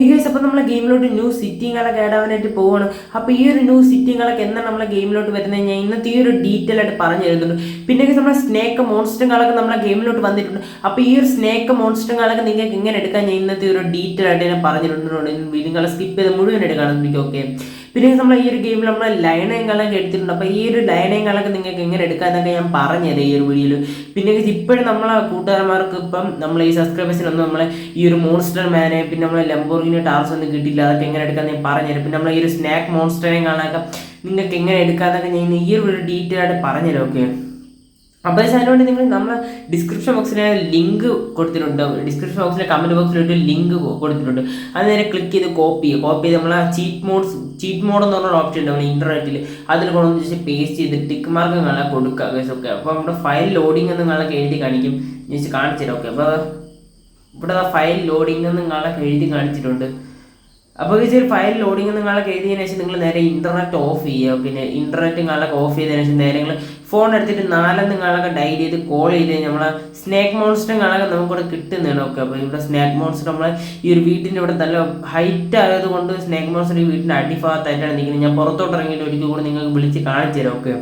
Guys അപ്പോൾ നമ്മളെ ഗെയിമിലോട്ട് new സിറ്റിങ്ങളൊക്കെ add ആവാനായിട്ട് പോവാണ്. അപ്പോൾ ഈ ഒരു ന്യൂ സിറ്റിങ്ങളൊക്കെ എന്താണ് നമ്മളെ ഗെയിമിലോട്ട് വരുന്നത് ഞാൻ ഇന്നത്തെ ഈ ഒരു ഡീറ്റെയിൽ ആയിട്ട് പറഞ്ഞു തരുന്നുണ്ട്. പിന്നെ നമ്മളെ സ്നേക്ക് മോൺസ്റ്ററുകളൊക്കെ നമ്മളെ ഗെയിമിലോട്ട് വന്നിട്ടുണ്ട്. അപ്പോൾ ഈ ഒരു സ്നേക്ക് മോൺസ്റ്ററുകളൊക്കെ നിങ്ങൾക്ക് എങ്ങനെ എടുക്കാൻ ഞാൻ ഇന്നത്തെ ഒരു ഡീറ്റെയിൽ ആയിട്ട് ഞാൻ പറഞ്ഞിട്ടുണ്ട്. നിങ്ങളെ സ്കിപ്പ് ചെയ്ത് മുഴുവൻ എടുക്കുകയാണെന്ന് ഓക്കെ പിന്നെ നമ്മൾ ഈ ഒരു ഗെയിമിൽ നമ്മൾ ലയനങ്ങളൊക്കെ എടുത്തിട്ടുണ്ട്. അപ്പോൾ ഈ ഒരു ലയനങ്ങളൊക്കെ നിങ്ങൾക്ക് എങ്ങനെ എടുക്കാന്നൊക്കെ ഞാൻ പറഞ്ഞത് ഈ ഒരു വീഡിയോയിൽ പിന്നെ ഇപ്പോഴും നമ്മളെ കൂട്ടുകാരന്മാർക്ക് ഇപ്പം നമ്മൾ ഈ സബ്സ്ക്രൈബേഴ്സിനൊന്നും നമ്മളെ ഈ ഒരു മോൺസ്റ്റർ മാനെ പിന്നെ നമ്മളെ ലംബോർഗിന് ടാർസ് ഒന്നും കിട്ടിയില്ല. അതൊക്കെ എങ്ങനെ എടുക്കാൻ ഞാൻ പറഞ്ഞുതരാം. പിന്നെ നമ്മൾ ഈ ഒരു സ്നാക്ക് മോൺസ്റ്ററിനെ കാണാനൊക്കെ നിങ്ങൾക്ക് എങ്ങനെ എടുക്കാന്നൊക്കെ ഞാൻ ഈ ഒരു ഡീറ്റെയിൽ ആയിട്ട് പറഞ്ഞുതരാം. ഓക്കെ അപ്പോൾ അതിനുവേണ്ടി നിങ്ങൾ നമ്മൾ ഡിസ്ക്രിപ്ഷൻ ബോക്സിൽ ലിങ്ക് കൊടുത്തിട്ടുണ്ട്. ഡിസ്ക്രിപ്ഷൻ ബോക്സിലെ കമന്റ് ബോക്സിലൊരു ലിങ്ക് കൊടുത്തിട്ടുണ്ട്. അത് നേരെ ക്ലിക്ക് ചെയ്ത് കോപ്പി ചെയ്യുക. കോപ്പി ചെയ്ത് നമ്മൾ ആ ചീറ്റ് മോഡ്സ് ചീറ്റ് മോഡ് എന്ന് പറഞ്ഞൊരു ഓപ്ഷൻ ഉണ്ട്. നമ്മൾ ഇന്റർനെറ്റിൽ അതിൽ കൊണ്ടു വെച്ച് പേസ്റ്റ് ചെയ്ത് ടിക്ക് മാർക്ക് കാണാൻ കൊടുക്കുക. ഓക്കെ അപ്പോൾ നമ്മുടെ ഫയൽ ലോഡിംഗ് എന്ന് നിങ്ങളൊക്കെ എഴുതി കാണിക്കും. ജസ്റ്റ് കാണിച്ചു തരാം ഓക്കെ അപ്പോൾ ഇവിടെ ഫയൽ ലോഡിംഗ് എന്ന് നിങ്ങളൊക്കെ എഴുതി കാണിച്ചിട്ടുണ്ട്. അപ്പോൾ ഈ ഫയൽ ലോഡിംഗ് നിങ്ങളൊക്കെ എഴുതിയതിനു ശേഷം നിങ്ങൾ നേരെ ഇന്റർനെറ്റ് ഓഫ് ചെയ്യുക. പിന്നെ ഇന്റർനെറ്റ് നിങ്ങളൊക്കെ ഓഫ് ചെയ്തതിനു ശേഷം നേരെ നിങ്ങൾ ഫോൺ എടുത്തിട്ട് നാലെന്ന് കാണാൻ ഡയൽ ചെയ്ത് കോൾ ചെയ്ത് നമ്മളെ സ്നാക്ക് മോൺസ്റ്റർ കാണാൻ നമുക്കിവിടെ കിട്ടുന്നതാണ് ഓക്കെ അപ്പോൾ ഇവിടെ സ്നേക്ക് മോൺസ്റ്റർ നമ്മളെ ഈ ഒരു വീട്ടിന്റെ ഇവിടെ നല്ല ഹൈറ്റ് ആയതുകൊണ്ട് സ്നേക്ക് മോൺസ്റ്റർ ഈ വീട്ടിന്റെ അടിഭാഗത്തായിട്ടാണ് നിൽക്കുന്നത്. ഞാൻ പുറത്തോട്ട് ഇറങ്ങിയിട്ട് ഒരിക്കൽ കൂടെ നിങ്ങൾക്ക് വിളിച്ച് കാണിച്ചു തരാം ഓക്കെ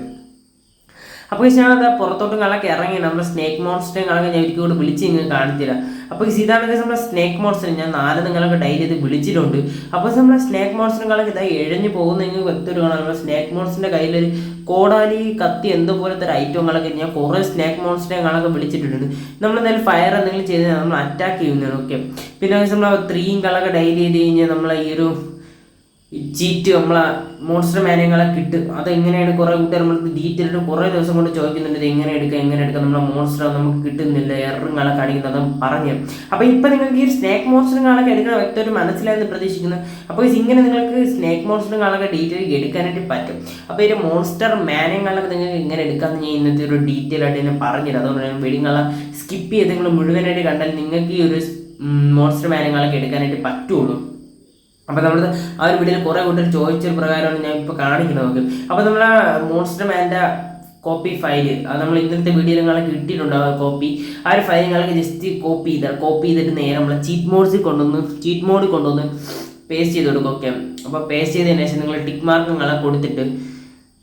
അപ്പോൾ ഞാൻ അത് പുറത്തോട്ട് കളൊക്കെ ഇറങ്ങി നമ്മുടെ സ്നേക്ക് മോൺസ്റ്റർ കളൊക്കെ ഞാൻ ഒരിക്കലും കൂടെ വിളിച്ച് ഇങ്ങനെ കാണിച്ചില്ല. അപ്പോൾ ഇതാണ് നമ്മുടെ സ്നേക്ക് മോൺസ്റ്റർ ഞാൻ നാല് നിങ്ങളൊക്കെ ഡൈലി ഇത് വിളിച്ചിട്ടുണ്ട്. അപ്പോൾ നമ്മുടെ സ്നേക്ക് മോൺസ്റ്റർ കളൊക്കെ ഇതായി എഴഞ്ഞു പോകുന്നെങ്കിൽ വ്യക്തം കാണാം. നമ്മുടെ സ്നേക്ക് മോൺസ്റ്ററിന്റെ കയ്യിലൊരു കോടാലി കത്തി എന്തോ പോലത്തെ ഒരു ഐറ്റങ്ങളൊക്കെ ഞാൻ കുറേ സ്നേക്ക് മോൺസ്റ്ററെ കളൊക്കെ വിളിച്ചിട്ടുണ്ട്. നമ്മൾ എന്തായാലും ഫയർ എന്തെങ്കിലും ചെയ്ത് നമ്മൾ അറ്റാക്ക് ചെയ്യുന്നതാണ് ഓക്കെ പിന്നെ നമ്മൾ ത്രീയും കളൊക്കെ ഡൈലി ചെയ്ത് കഴിഞ്ഞാൽ നമ്മളെ ഈ ഒരു ചീറ്റ് നമ്മളെ മോൺസ്റ്റർ മാനങ്ങളെ കിട്ടും. അതെങ്ങനെയാണ് കുറേ കൂട്ടുകാർ നമ്മൾ ഡീറ്റെയിൽഡ് കുറേ ദിവസം കൊണ്ട് ചോദിക്കുന്നുണ്ട് ഇത് എങ്ങനെ എടുക്കാം എങ്ങനെ എടുക്കാം നമ്മളെ മോൺസ്റ്റർ നമുക്ക് കിട്ടുന്നില്ല എററുകളെ കാണിക്കുന്നത് പറഞ്ഞു അപ്പോൾ ഇപ്പോൾ നിങ്ങൾക്ക് ഈ സ്നേക്ക് മോൺസ്റ്ററുകളൊക്കെ എടുക്കുന്ന വ്യക്തമായിട്ട് മനസ്സിലായെന്ന് പ്രതീക്ഷിക്കുന്നു. അപ്പോൾ ഇങ്ങനെ നിങ്ങൾക്ക് സ്നേക്ക് മോൺസ്റ്ററുകളൊക്കെ ഡീറ്റെയിൽ എടുക്കാനായിട്ട് പറ്റും. അപ്പോൾ ഈ മോൺസ്റ്റർ മാനങ്ങളൊക്കെ നിങ്ങൾക്ക് എങ്ങനെ എടുക്കാമെന്ന് ഞാൻ ഇന്നത്തെ ഒരു ഡീറ്റെയിൽ ആയിട്ട് ഞാൻ പറഞ്ഞില്ല അതുകൊണ്ട് ഞാൻ വെടിങ്ങളെ സ്കിപ്പ് ചെയ്ത് നിങ്ങൾ മുഴുവനായിട്ട് കണ്ടാൽ നിങ്ങൾക്ക് ഈ ഒരു മോൺസ്റ്റർ മാനങ്ങളൊക്കെ എടുക്കാനായിട്ട് പറ്റുള്ളൂ. അപ്പോൾ നമ്മൾ ആ ഒരു വീഡിയോയിൽ കുറേ കൂട്ടർ ചോദിച്ച പ്രകാരമാണ് ഞാൻ ഇപ്പോൾ കാണിക്കുന്നത് നമുക്ക്. അപ്പോൾ നമ്മൾ ആ മോൺസ്റ്റർ മാന്റെ കോപ്പി ഫയൽ അത് നമ്മൾ ഇന്നത്തെ വീഡിയോയിൽ നിങ്ങളെ കിട്ടിയിട്ടുണ്ട് ആ കോപ്പി ആ ഒരു ഫയൽ നിങ്ങൾക്ക് ജസ്റ്റ് കോപ്പി ചെയ്താൽ കോപ്പി ചെയ്തിട്ട് നേരെ നമ്മൾ ചീറ്റ് മോഡ്സിൽ കൊണ്ടുവന്ന് ചീറ്റ് മോഡിൽ കൊണ്ടുവന്ന് പേസ്റ്റ് ചെയ്ത് കൊടുക്കും ഓക്കെ അപ്പോൾ പേസ്റ്റ് ചെയ്തതിന് ശേഷം നിങ്ങൾ ടിക്ക് മാർക്ക് നിങ്ങളെ കൊടുത്തിട്ട്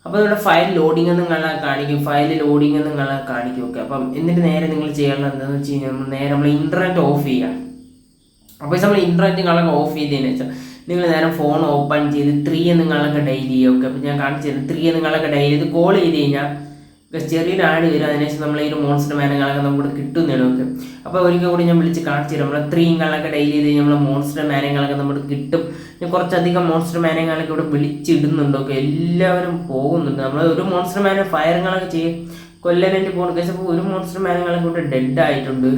അപ്പോൾ നിങ്ങളുടെ ഫയൽ ലോഡിംഗ് എന്ന് നിങ്ങളെ കാണിക്കും ഫയൽ ലോഡിംഗ് എന്ന് നിങ്ങളെ കാണിക്കും ഓക്കെ അപ്പം എന്നിട്ട് നേരെ നിങ്ങൾ ചെയ്യണം എന്താണെന്ന് വെച്ച് കഴിഞ്ഞാൽ നേരെ നമ്മൾ ഇന്റർനെറ്റ് ഓഫ് ചെയ്യുക അപ്പോൾ നമ്മൾ ഇന്റർനെറ്റ് നിങ്ങളൊക്കെ ഓഫ് ചെയ്തതിന് ശേഷം നിങ്ങൾ നേരം ഫോൺ ഓപ്പൺ ചെയ്ത് ത്രീ നിങ്ങളൊക്കെ ഡയൽ ചെയ്യുക ഓക്കെ അപ്പോൾ ഞാൻ കാണിച്ചു തരും. ത്രീ നിങ്ങളൊക്കെ ഡയൽ ചെയ്ത് കോൾ ചെയ്ത് കഴിഞ്ഞാൽ ചെറിയൊരു ആഡ് വരും. അതിനുശേഷം നമ്മൾ ഈ ഒരു മോൺസ്റ്റർ മാനങ്ങളൊക്കെ നമുക്ക് കിട്ടുന്നതാണ് ഓക്കെ അപ്പോൾ ഒരിക്കൽ കൂടി ഞാൻ വിളിച്ച് കാണിച്ചു തരാം. നമ്മൾ ത്രീ നിങ്ങളൊക്കെ ഡയൽ ചെയ്ത് നമ്മൾ മോൺസ്റ്റർ മാനങ്ങളൊക്കെ നമുക്ക് കിട്ടും. ഞാൻ കുറച്ചധികം മോൺസ്റ്റർ മാനങ്ങളൊക്കെ ഇവിടെ വിളിച്ചിടുന്നുണ്ട്. ഓക്കെ എല്ലാവരും പോകുന്നുണ്ട്. നമ്മൾ ഒരു മോൺസ്റ്റർ മാന ഫയറുകളൊക്കെ ചെയ്യും. കൊല്ലാനായിട്ട് പോകുന്നു കഴിച്ചപ്പോൾ ഒരു മോൺസ്റ്റർ മാനങ്ങളൊക്കെ ഇവിടെ ഡെഡ് ആയിട്ടുണ്ട്.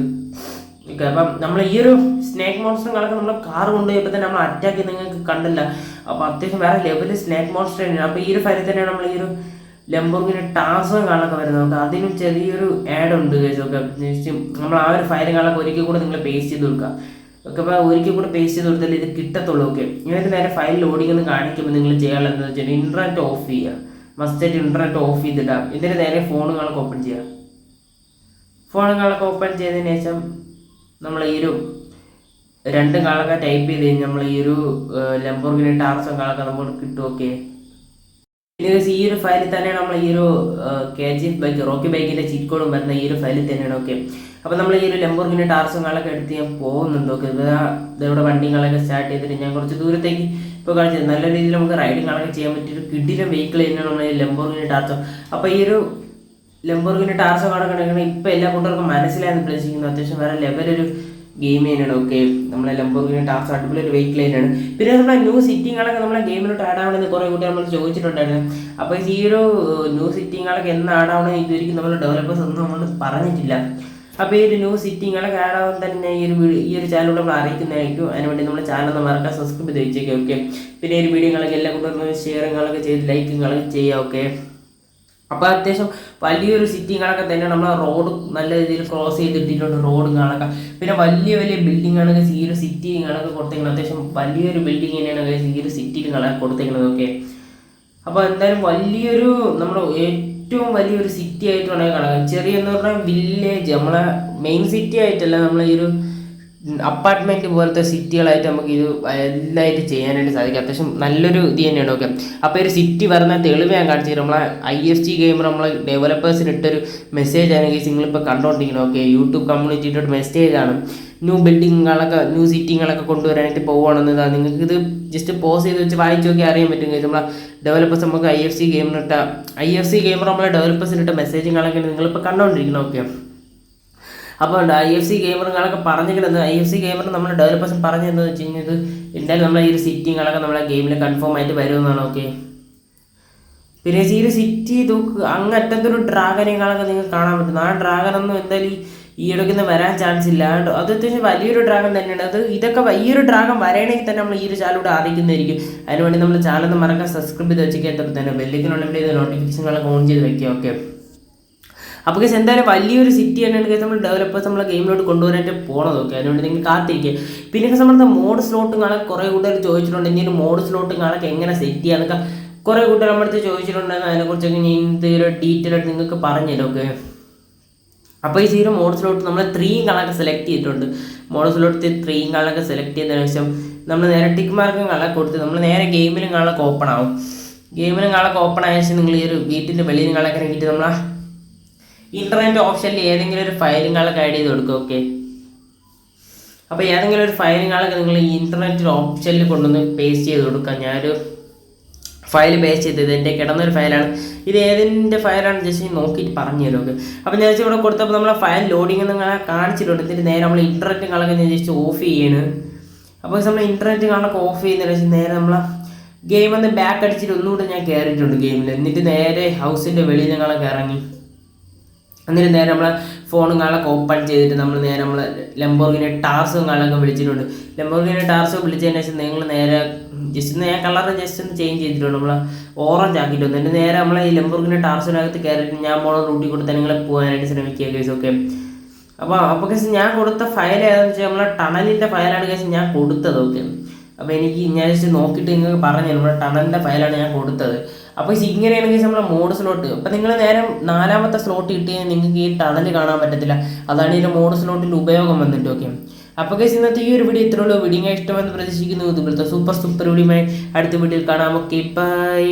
അപ്പം നമ്മൾ ഈ ഒരു സ്നേക്ക് മോൺസ്റ്ററുകളൊക്കെ നമ്മൾ കാർ കൊണ്ടുപോയപ്പോൾ തന്നെ നമ്മൾ അറ്റാക്ക് നിങ്ങൾക്ക് കണ്ടില്ല. അപ്പോൾ അത്യാവശ്യം വേറെ ലെവലിൽ സ്നേക്ക് മോൺസ്റ്റർ തന്നെയാണ്. അപ്പോൾ ഈ ഒരു ഫയലിൽ തന്നെയാണ് നമ്മൾ ഈ ഒരു ലംബോർഗിന് ടാസോ കാണൊക്കെ വരുന്നത്. നമുക്ക് അതിനും ചെറിയൊരു ആഡ് ഉണ്ട് ഒക്കെ നമ്മൾ ആ ഒരു ഫയൽ കാണൊക്കെ ഒരിക്കൽ കൂടെ നിങ്ങൾ പേസ്റ്റ് ചെയ്ത് കൊടുക്കുക. ഒക്കെ അപ്പോൾ ഒരിക്കൽ കൂടെ പേസ്റ്റ് ചെയ്ത് കൊടുത്താൽ ഇത് കിട്ടത്തുള്ളൂ. ഓക്കെ. ഇങ്ങനത്തെ നേരെ ഫയൽ ലോഡിംഗ് എന്ന് കാണിക്കുമ്പോൾ നിങ്ങൾ ചെയ്യാനുള്ളത് എന്താണെന്ന് വെച്ചാൽ ഇന്റർനെറ്റ് ഓഫ് ചെയ്യുക മസ്റ്റായിട്ട് ഇന്റർനെറ്റ് ഓഫ് ചെയ്തിടാം. ഇതിന് നേരെ ഫോണുകളൊക്കെ ഓപ്പൺ ചെയ്യുക ഫോണുകളൊക്കെ ഓപ്പൺ ചെയ്തതിന് ശേഷം നമ്മൾ ഈ ഒരു രണ്ട് കാളൊക്കെ ടൈപ്പ് ചെയ്ത് കഴിഞ്ഞാൽ നമ്മൾ ഈ ഒരു ലംബോർഗിനി ടാർസോ കാളൊക്കെ നമുക്ക് കിട്ടും ഓക്കെ പിന്നെ ഈ ഒരു ഫയലിൽ തന്നെയാണ് നമ്മൾ ഈ ഒരു K G F bike Rocky ബൈക്കിന്റെ ചീറ്റ് വരുന്ന ഈ ഒരു ഫയലിൽ തന്നെയാണ് ഓക്കെ അപ്പോൾ നമ്മൾ ഈ ഒരു ലംബോർഗിനി ടാർസും കാളൊക്കെ എടുത്ത് ഞാൻ പോകുന്നുണ്ട് ഓക്കെ ഇവിടെ വണ്ടികളൊക്കെ സ്റ്റാർട്ട് ചെയ്തിട്ട് ഞാൻ കുറച്ച് ദൂരത്തേക്ക് ഇപ്പോൾ കാണിച്ചത് നല്ല രീതിയിൽ നമുക്ക് റൈഡിങ് കളൊക്കെ ചെയ്യാൻ പറ്റിയ ഒരു കിടിലം വെഹിക്കിൾ തന്നെയാണ് നമ്മൾ ഈ ലംബോർഗിനി ടാർസോ അപ്പോൾ ഈ ഒരു ലംബോർഗിനി ടാർസോ കാളൊക്കെ ഉണ്ടെങ്കിൽ ഇപ്പോൾ എല്ലാ കൂട്ടർക്കും മനസ്സിലായെന്ന് പ്രതീക്ഷിക്കുന്നു അത്യാവശ്യം വേറെ ലെവലൊരു ഗെയിം തന്നെയാണ്. ഓക്കെ നമ്മളെ ലംബോർഗിന്റെ ടാർസോ അടിപൊളി ഒരു വെഹിക്കിൾ തന്നെയാണ്. പിന്നെ നമ്മളെ ന്യൂ സിറ്റിങ്ങളൊക്കെ നമ്മളെ ഗെയിമിലോട്ട് ആഡ് ആവണമെന്ന് കുറേ കൂട്ടി നമ്മൾ ചോദിച്ചിട്ടുണ്ടായിരുന്നു. അപ്പോൾ ഈ ഒരു ന്യൂ സിറ്റിങ്ങളൊക്കെ എന്ന് ആഡ് ആവണം ഇതുവരെയും നമ്മൾ ഡെവലപ്പേഴ്സ് ഒന്നും നമ്മൾ പറഞ്ഞിട്ടില്ല. അപ്പോൾ ഈ ഒരു ന്യൂ സിറ്റിങ്ങളൊക്കെ ആഡ് ആവാൻ തന്നെ ഈ ഒരു ഈ ഒരു ചാനലിലൂടെ നമ്മൾ അറിയിക്കുന്നതായിരിക്കും. അതിനുവേണ്ടി നമ്മുടെ ചാനൽ ഒന്ന് മറക്കാൻ സബ്സ്ക്രൈബ് ചെയ്ത് വെച്ചേക്കാം. ഓക്കെ പിന്നെ ഈ ഒരു വീഡിയോകളൊക്കെ എല്ലാ കൂട്ടർക്കും ഷെയറുകളൊക്കെ ചെയ്ത് ലൈക്കുകളൊക്കെ ചെയ്യാം. ഓക്കെ അപ്പോൾ അത്യാവശ്യം വലിയൊരു സിറ്റിങ്ങളൊക്കെ തന്നെ നമ്മൾ റോഡ് നല്ല രീതിയിൽ ക്രോസ് ചെയ്തിട്ടിട്ടുണ്ട് റോഡ് റോഡുകളൊക്കെ പിന്നെ വലിയ വലിയ ബിൽഡിങ്ങാണ് ഈ ഒരു കണക്ക് കൊടുത്തേക്കുന്നത് അത്യാവശ്യം വലിയൊരു ബിൽഡിംഗ് തന്നെയാണ് ഈ ഒരു സിറ്റികളൊക്കെ കൊടുത്തേക്കുന്നത് ഓക്കെ അപ്പോൾ എന്തായാലും വലിയൊരു നമ്മൾ ഏറ്റവും വലിയൊരു സിറ്റി ആയിട്ട് വേണമെങ്കിൽ കാണാം ചെറിയെന്ന് പറഞ്ഞാൽ വില്ലേജ് നമ്മളെ മെയിൻ സിറ്റി ആയിട്ടല്ല നമ്മൾ ഈ ഒരു അപ്പാർട്ട്മെന്റ് പോലത്തെ സിറ്റികളായിട്ട് നമുക്ക് ഇത് എല്ലായിട്ട് ചെയ്യാനായിട്ട് സാധിക്കും. അത്യാവശ്യം നല്ലൊരു ഇത് തന്നെയാണ് ഓക്കെ അപ്പോൾ ഒരു സിറ്റി വരുന്ന തെളിവ് ഞാൻ കാണിച്ചു നമ്മളെ ഐ എഫ് ജി ഗെയിമർ നമ്മളെ ഡെവലപ്പേഴ്സിന് ഇട്ടൊരു മെസ്സേജ് ആണ് ഗൈസ് നിങ്ങളിപ്പോൾ കണ്ടുകൊണ്ടിരിക്കുന്നത് ഓക്കെ യൂട്യൂബ് കമ്മ്യൂണിറ്റിയുടെ ഒരു മെസ്സേജ് ആണ്. ന്യൂ ബിൽഡിങ്ങുകളൊക്കെ ന്യൂ സിറ്റിങ്ങളൊക്കെ കൊണ്ടുവരാനായിട്ട് പോവുകയാണെന്നത് നിങ്ങൾക്ക് ഇത് ജസ്റ്റ് പോസ് ചെയ്ത് വെച്ച് വായിച്ചു നോക്കി അറിയാൻ പറ്റും നമ്മളെ ഡെവലപ്പേഴ്സ് നമുക്ക് ഐ എഫ് സി ഗെയിമിനിട്ട ഐ എഫ് സി ഗെയിമർ നമ്മളെ ഡെവലപ്പേഴ്സിനിട്ട മെസ്സേജുകളൊക്കെ നിങ്ങളിപ്പോൾ കണ്ടുകൊണ്ടിരിക്കണം ഓക്കെ അപ്പോൾ ഐ എഫ് സി ഗെയിമറുകളൊക്കെ പറഞ്ഞിരിക്കുന്നത് ഐ എഫ് സി ഗെയിമർ നമ്മൾ ഡെവലപ്പേഴ്സ് പറഞ്ഞിരുന്നത് വെച്ച് കഴിഞ്ഞാൽ എന്തായാലും നമ്മളെ ഈ ഒരു സിറ്റിങ്ങളൊക്കെ നമ്മളെ ഗെയിമിൽ കൺഫേം ആയിട്ട് വരുമെന്നാണ് ഓക്കെ പിന്നെ ഈ ഒരു സിറ്റി തൂക്ക് അങ്ങറ്റത്തൊരു ഡ്രാഗനെകളൊക്കെ നിങ്ങൾക്ക് കാണാൻ പറ്റും. ആ ഡ്രാഗനൊന്നും എന്തായാലും ഈ ഈ ഇടയ്ക്ക് വരാൻ ചാൻസ് ഇല്ല. അത് അത്യാവശ്യം വലിയൊരു ഡ്രാഗൻ തന്നെയാണ്. അത് ഇതൊക്കെ ഈ ഒരു ഡ്രാഗൻ വരണമെങ്കിൽ തന്നെ നമ്മൾ ഈ ഒരു ചാനലൂടെ അറിയിക്കുന്നതായിരിക്കും അതിനുവേണ്ടി നമ്മൾ ചാനൽ ഒന്ന് മറക്കാൻ സബ്സ്ക്രൈബ് ചെയ്ത് വെച്ചിട്ട് തന്നെ. ബെല്ലിക്കിനുള്ള നോട്ടിഫിക്കേഷനുകളൊക്കെ ഓൺ ചെയ്ത് വെക്കുക ഓക്കെ അപ്പോൾ കേസ് എന്തായാലും വലിയൊരു സിറ്റി തന്നെയാണ് കേസ് നമ്മൾ ഡെവലപ്പേഴ്സ് നമ്മളെ ഗെയിമിലോട്ട് കൊണ്ടുവരാനായിട്ട് പോകണത് ഓക്കെ അതുകൊണ്ട് നിങ്ങൾ കാത്തിരിക്കുക പിന്നെ നമ്മുടെ മോഡ് കാണാൻ കുറേ കൂടുതൽ ചോദിച്ചിട്ടുണ്ട്. എന്തെങ്കിലും മോഡ് സ്ലോട്ടും കാണാൻ എങ്ങനെ സെറ്റ് ചെയ്യാന്നൊക്കെ കുറേ കൂട്ടർ നമ്മുടെ അടുത്ത് ചോദിച്ചിട്ടുണ്ടെന്ന് അതിനെക്കുറിച്ചൊക്കെ ഞാൻ എന്തെങ്കിലും ഡീറ്റെയിൽ ആയിട്ട് നിങ്ങൾക്ക് പറഞ്ഞുതരാം ഓക്കെ അപ്പോൾ ഈ സീറോ മോഡ് സ്ലോട്ട് നമ്മൾ ത്രീയും കളൊക്കെ സെലക്ട് ചെയ്തിട്ടുണ്ട്. മോഡ് സ്ലോട്ട് ത്രീയും കളൊക്കെ സെലക്ട് ചെയ്തതിനു ശേഷം നമ്മൾ നേരെ ടിക്ക് മാർക്കും കളൊക്കെ കൊടുത്ത് നമ്മൾ നേരെ ഗെയിമിലും കളൊക്കെ ഓപ്പൺ ആവും. ഗെയിമിലും കളൊക്കെ ഓപ്പൺ ആയ ശേഷം നിങ്ങൾ ഈ ഒരു വീട്ടിന്റെ വെളിയിൽ കളൊക്കെ ഇറങ്ങിയിട്ട് നമ്മൾ ഇന്റർനെറ്റ് ഓപ്ഷനിൽ ഏതെങ്കിലും ഒരു ഫയലുകളൊക്കെ ആഡ് ചെയ്ത് കൊടുക്കുക ഓക്കെ അപ്പോൾ ഏതെങ്കിലും ഒരു ഫയലുകളൊക്കെ നിങ്ങൾ ഈ ഇന്റർനെറ്റ് ഓപ്ഷനിൽ കൊണ്ടുവന്ന് പേസ്റ്റ് ചെയ്ത് കൊടുക്കുക ഞാനൊരു ഫയൽ പേസ്റ്റ് ചെയ്തത് എന്റെ കിടന്നൊരു ഫയലാണ് ഇത് ഏതിന്റെ ഫയലാണ് ജസ്റ്റ് നോക്കിയിട്ട് പറഞ്ഞു തരും ഓക്കെ അപ്പോൾ ഞാൻ ഇവിടെ കൊടുത്തപ്പോൾ നമ്മളെ ഫയൽ ലോഡിംഗ് നിങ്ങളെ കാണിച്ചിട്ടുണ്ട്. എന്നിട്ട് നേരെ നമ്മൾ ഇന്റർനെറ്റ് കളൊക്കെ ഞാൻ ജസ്റ്റ് ഓഫ് ചെയ്യാണ്. അപ്പോൾ നമ്മൾ ഇന്റർനെറ്റ് കാണൊക്കെ ഓഫ് ചെയ്യുന്നതിന് നേരെ നമ്മൾ ഗെയിം ഒന്ന് ബാക്ക് അടിച്ചിട്ട് ഒന്നുകൂടെ ഞാൻ കയറിയിട്ടുണ്ട് ഗെയിമിൽ എന്നിട്ട് നേരെ ഹൗസിന്റെ വെളിയിൽ ഞങ്ങളൊക്കെ ഇറങ്ങി. എന്നിട്ട് നേരെ നമ്മളെ ഫോണും കാണൊക്കെ ഓപ്പൺ ചെയ്തിട്ട് നമ്മൾ നേരെ നമ്മൾ ലംബോർഗിനെ ടാർസും കാണൊക്കെ വിളിച്ചിട്ടുണ്ട്. ലംബോർഗിനെ ടാർസും വിളിച്ചതിന് ശേഷം നിങ്ങൾ നേരെ ജസ്റ്റ് ഞാൻ കളർ ജസ്റ്റ് ഒന്ന് ചേഞ്ച് ചെയ്തിട്ടുണ്ട്. നമ്മളെ ഓറഞ്ച് ആക്കിയിട്ടുണ്ട്. എന്റെ നേരെ നമ്മളെ ഈ ലംബോർഗിനെ ടാർസിനകത്ത് കയറിയിട്ട് ഞാൻ പോണ റൂട്ടിൽ കൊടുത്ത് നിങ്ങൾ പോകാനായിട്ട് ശ്രമിക്കുക കേസ് ഓക്കെ അപ്പോൾ അപ്പോൾ കേസ് ഞാൻ കൊടുത്ത ഫയൽ ഏതാണെന്ന് വെച്ചാൽ നമ്മളെ ടണലിന്റെ ഫയലാണ് കേസ് ഞാൻ കൊടുത്തത് ഓക്കെ അപ്പോൾ എനിക്ക് ഞാൻ ജസ്റ്റ് നോക്കിയിട്ട് നിങ്ങൾക്ക് പറഞ്ഞു നമ്മുടെ ടണലിന്റെ ഫയലാണ് ഞാൻ കൊടുത്തത്. അപ്പോൾ ഇങ്ങനെയാണെങ്കിൽ നമ്മളെ മോഡ് സ്ലോട്ട് അപ്പോൾ നിങ്ങൾ നേരെ നാലാമത്തെ സ്ലോട്ട് കിട്ടിയാൽ നിങ്ങൾക്ക് ഈ ടണൽ കാണാൻ പറ്റത്തില്ല. അതാണ് ഇതിന്റെ മോഡ് സ്ലോട്ടിന്റെ ഉപയോഗം വന്നിട്ട് ഓക്കെ അപ്പോൾ കേസ് ഇന്നത്തെ ഈ ഒരു വീഡിയോ ഇത്രയുള്ളൂ വീഡിയോ ഇഷ്ടമെന്ന് പ്രതീക്ഷിക്കുന്നു. ഇതുപോലത്തെ സൂപ്പർ സൂപ്പർ വീഡിയോ അടുത്ത വീഡിയോയിൽ കാണാം. Okay bye